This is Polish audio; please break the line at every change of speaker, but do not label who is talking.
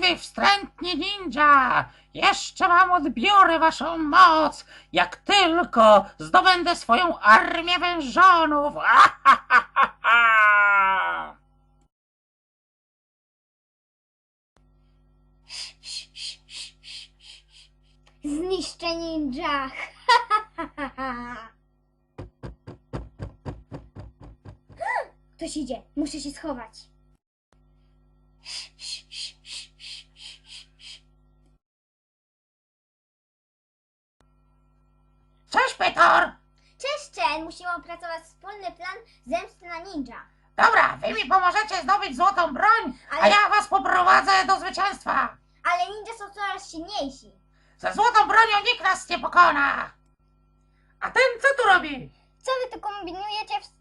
wy wstrętni ninja! Jeszcze wam odbiorę waszą moc, jak tylko zdobędę swoją armię wężonów!
Zniszczę ninja! Ktoś idzie, muszę się schować. Musimy opracować wspólny plan zemsty na ninja.
Dobra, wy mi pomożecie zdobyć złotą broń, a
Ale,
ja was poprowadzę do zwycięstwa!
ale ninja są coraz silniejsi.
Ze złotą bronią nikt nas nie pokona! A ten co tu robi?
Co wy tu kombinujecie w